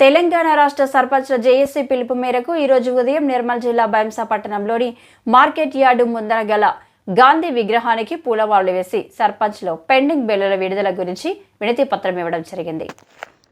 తెలంగాణ రాష్ట్ర సర్పంచ్ల జేఏసీ పిలుపు మేరకు ఈరోజు ఉదయం నిర్మల్ జిల్లా బైంసా పట్టణంలోని మార్కెట్ యార్డు ముందర గల గాంధీ విగ్రహానికి పూలమాలలు వేసి సర్పంచ్లో పెండింగ్ బిల్లుల విడుదల గురించి వినతి పత్రం ఇవ్వడం జరిగింది.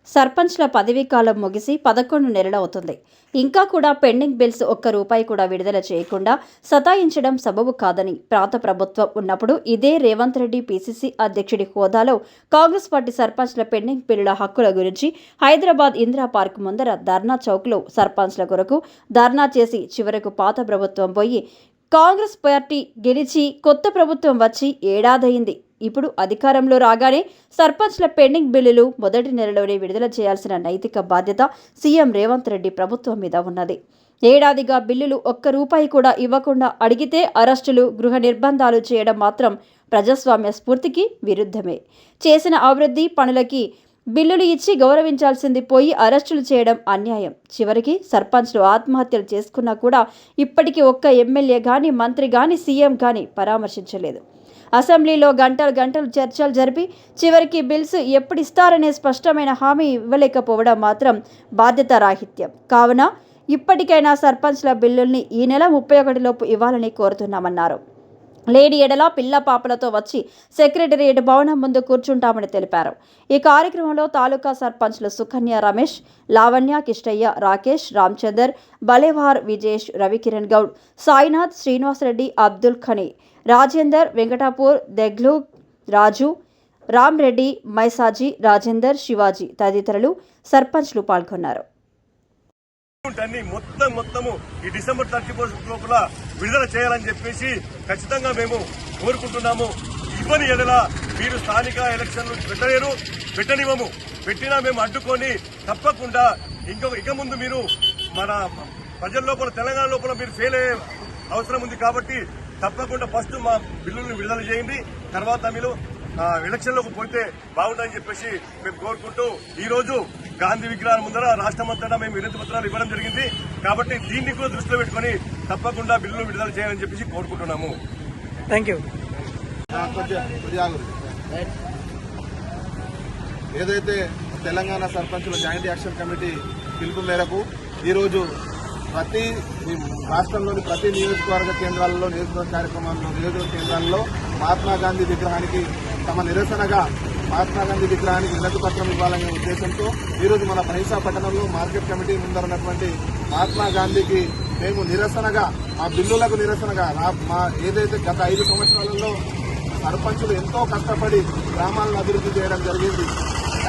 సర్పంచ్ల పదవీ కాలం ముగిసి పదకొండు నెలలవుతుంది ఇంకా కూడా పెండింగ్ బిల్స్ ఒక్క రూపాయి కూడా విడుదల చేయకుండా సతాయించడం సబబు కాదని ప్రాత ప్రభుత్వం ఉన్నప్పుడు ఇదే రేవంత్ రెడ్డి పీసీసీ అధ్యక్షుడి హోదాలో కాంగ్రెస్ పార్టీ సర్పంచ్ల పెండింగ్ బిల్లుల హక్కుల గురించి హైదరాబాద్ ఇందిరా పార్క్ ముందర ధర్నా చౌక్లో సర్పంచ్ల కొరకు ధర్నా చేసి చివరకు పాత ప్రభుత్వం పోయి కాంగ్రెస్ పార్టీ గెలిచి కొత్త ప్రభుత్వం వచ్చి ఏడాదయింది. ఇప్పుడు అధికారంలో రాగానే సర్పంచ్ల పెండింగ్ బిల్లులు మొదటి నెలలోనే విడుదల చేయాల్సిన నైతిక బాధ్యత సీఎం రేవంత్ రెడ్డి ప్రభుత్వం మీద ఉన్నది. ఏడాదిగా బిల్లులు ఒక్క రూపాయి కూడా ఇవ్వకుండా అడిగితే అరెస్టులు గృహ నిర్బంధాలు చేయడం మాత్రం ప్రజాస్వామ్య స్ఫూర్తికి విరుద్ధమే. చేసిన అభివృద్ధి పనులకి బిల్లులు ఇచ్చి గౌరవించాల్సింది పోయి అరెస్టులు చేయడం అన్యాయం. చివరికి సర్పంచ్లు ఆత్మహత్యలు చేసుకున్నా కూడా ఇప్పటికీ ఒక్క ఎమ్మెల్యే కానీ మంత్రి కానీ సీఎం కానీ పరామర్శించలేదు. అసెంబ్లీలో గంటలు గంటలు చర్చలు జరిపి చివరికి బిల్స్ ఎప్పుడు ఇస్తారనే స్పష్టమైన హామీ ఇవ్వలేకపోవడం మాత్రం బాధ్యతారాహిత్యం. కావున ఇప్పటికైనా సర్పంచ్ల బిల్లుల్ని ఈ నెల ముప్పై ఒకటిలోపు ఇవ్వాలని కోరుతున్నామన్నారు. లేడీ ఎడల పిల్ల పాపలతో వచ్చి సెక్రటరియట్ భవనం ముందు కూర్చుంటామని తెలిపారు. ఈ కార్యక్రమంలో తాలూకా సర్పంచ్లు సుకన్య రమేష్ లావణ్య కిష్టయ్య రాకేష్ రామచందర్ బలేవార్ విజేష్ రవికిరణ్ గౌడ్ సాయినాథ్ శ్రీనివాసరెడ్డి అబ్దుల్ ఖనీ రాజేందర్ వెంకటాపూర్ దెగ్లు రాజు రామ్రెడ్డి మైసాజీ రాజేందర్ శివాజీ తదితరులు సర్పంచ్లు పాల్గొన్నారు. అన్ని మొత్తం మొత్తము ఈ డిసెంబర్ థర్టీ ఫస్ట్ లోపల విడుదల చేయాలని చెప్పేసి ఖచ్చితంగా మేము కోరుకుంటున్నాము. ఇవ్వని ఎడల మీరు స్థానిక ఎలక్షన్లు పెట్టలేరు పెట్టనివ్వము. పెట్టినా మేము అడ్డుకొని తప్పకుండా ఇంకొక ఇక ముందు మీరు మన ప్రజల లోపల తెలంగాణ లోపల మీరు ఫెయిల్ అయ్యే అవసరం ఉంది కాబట్టి తప్పకుండా ఫస్ట్ మా బిల్లులను విడుదల చేయండి. తర్వాత మీరు ఎలక్షన్లోకి పోతే బాగుంటుందని చెప్పేసి మేము కోరుకుంటూ ఈరోజు గాంధీ విగ్రహం ముందర రాష్ట్రమంతటా మేము వినతి పత్రాలు ఇవ్వడం జరిగింది. కాబట్టి దీన్ని కూడా దృష్టిలో పెట్టుకుని తప్పకుండా బిల్లులు విడుదల చేయాలని చెప్పేసి కోరుకుంటున్నాము. Thank you. ఏదైతే తెలంగాణ సర్పంచుల జాయింట్ యాక్షన్ కమిటీ పిలుపు మేరకు ఈరోజు ప్రతి రాష్ట్రంలోని ప్రతి నియోజకవర్గ కేంద్రాలలో నియోజకవర్గ కార్యక్రమాల్లో నియోజకవర్గ కేంద్రాల్లో మహాత్మా గాంధీ విగ్రహానికి తమ నిరసనగా మహాత్మా గాంధీ విగ్రహానికి వినతి పత్రం ఇవ్వాలనే ఉద్దేశంతో ఈరోజు మన పైసా పట్టణంలో మార్కెట్ కమిటీ ముందర ఉన్నటువంటి మహాత్మా గాంధీకి మేము నిరసనగా మా బిల్లులకు నిరసనగా మా ఏదైతే గత ఐదు సంవత్సరాలలో సర్పంచులు ఎంతో కష్టపడి గ్రామాలను అభివృద్ధి చేయడం జరిగింది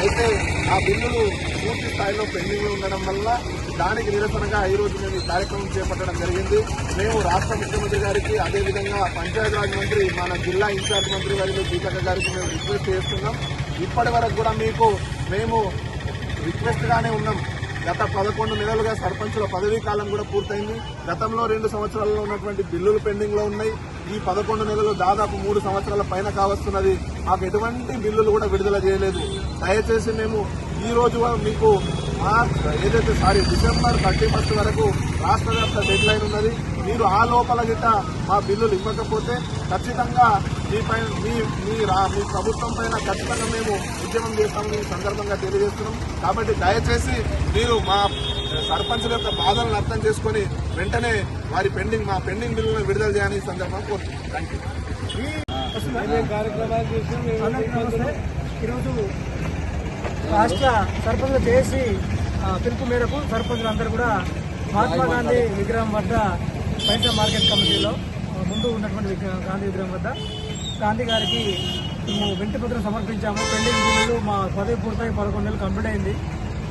అయితే ఆ బిల్లులు పూర్తి స్థాయిలో పెండింగ్లో ఉండడం వల్ల దానికి నిరసనగా ఈ రోజు మేము ఈ కార్యక్రమం చేపట్టడం జరిగింది. మేము రాష్ట్ర ముఖ్యమంత్రి గారికి అదేవిధంగా పంచాయతీరాజ్ మంత్రి మన జిల్లా ఇన్ఛార్జ్ మంత్రి గారికి దీపక గారికి మేము రిక్వెస్ట్ చేస్తున్నాం. ఇప్పటి వరకు కూడా మీకు మేము రిక్వెస్ట్గానే ఉన్నాం. గత పదకొండు నెలలుగా సర్పంచుల పదవీ కాలం కూడా పూర్తయింది. గతంలో రెండు సంవత్సరాల్లో ఉన్నటువంటి బిల్లులు పెండింగ్లో ఉన్నాయి. ఈ పదకొండు నెలలు దాదాపు మూడు సంవత్సరాల పైన కావస్తున్నది. మాకు ఎటువంటి బిల్లులు కూడా విడుదల చేయలేదు. దయచేసి మేము ఈ రోజు మీకు ఏదైతే సారీ డిసెంబర్ థర్టీ ఫస్ట్ వరకు రాష్ట్ర వ్యాప్త డెడ్ లైన్ ఉన్నది. మీరు ఆ లోపల గిట్ట మా బిల్లులు ఇవ్వకపోతే ఖచ్చితంగా మీ పైన మీ మీ రా- మీ ప్రభుత్వం పైన ఖచ్చితంగా మేము ఉద్యమం చేస్తామని ఈ సందర్భంగా తెలియజేస్తున్నాం. కాబట్టి దయచేసి మీరు మా సర్పంచుల యొక్క బాధలను అర్థం చేసుకొని వెంటనే వారి పెండింగ్ మా పెండింగ్ బిల్లులను విడుదల చేయాలని ఈ సందర్భంగా కోరుతున్నాం. ఈరోజు రాష్ట్ర సర్పంచ్లు చేసి పిలుపు మేరకు సర్పంచులు అందరూ కూడా మహాత్మా గాంధీ విగ్రహం వద్ద పైసా మార్కెట్ కమిటీలో ముందు ఉన్నటువంటి విగ్రహం గాంధీ విగ్రహం వద్ద గాంధీ గారికి మేము వింటి పత్రం సమర్పించాము. పెండింగ్ బిల్లులు మా పదవి పూర్తయి పదకొండు నెలలు కంప్లీట్ అయింది.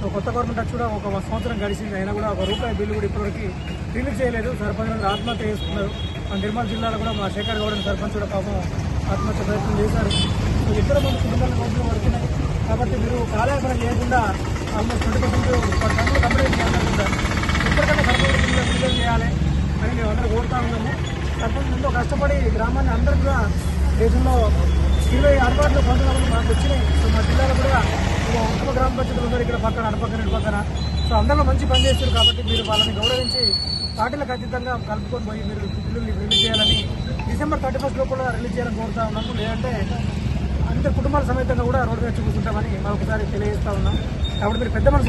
సో కొత్త గవర్నమెంట్ వచ్చి కూడా ఒక సంవత్సరం గడిచింది. అయినా కూడా ఒక రూపాయి బిల్లు కూడా ఇప్పటివరకు రిలీజ్ చేయలేదు. సర్పంచ్ ఆత్మహత్య చేసుకున్నారు. మన నిర్మల్ జిల్లాలో కూడా మా శేఖర్ గౌడ్ సర్పంచ్ కూడా పాపం ఆత్మహత్య ప్రయత్నం చేశారు. సో ఇతర మంది కుటుంబాల రోజులు పడుతున్నాయి కాబట్టి మీరు కాలయాపన చేయకుండా ఆల్మోస్ట్ ట్వంటీ పర్సెంట్ కంప్లీట్ చేయాలనుకుంటారు ఇప్పటికైనా సర్పంచ్ బిల్లు విడుదల చేయాలి అని మేము ఉన్నాము. సర్పంచ్ ఎంతో కష్టపడి గ్రామాన్ని అందరూ కూడా దేశంలో ఇరవై అరవాట్లు పొందడం మాకు వచ్చినాయి. సో మా జిల్లాలో కూడా ఒక ఉత్తమ గ్రామ పంచాయతీలు ఉన్నారు ఇక్కడ పక్కన అటుపక్కన ఇటు పక్కన సో అందరూ మంచి పని చేస్తారు కాబట్టి మీరు వాళ్ళని గౌరవించి పార్టీలకు అతీతంగా కలుపుకొని పోయి మీరు బిల్లుని రిలీజ్ చేయాలని డిసెంబర్ థర్టీ ఫస్ట్ కూడా రిలీజ్ చేయాలని కోరుతా ఉన్నాము. లేదంటే అంత కుటుంబాల సమేతంగా కూడా రోడ్డు మీద చూసుకుంటామని మరొకసారి తెలియజేస్తా ఉన్నాం. కాబట్టి మీరు పెద్ద మనసు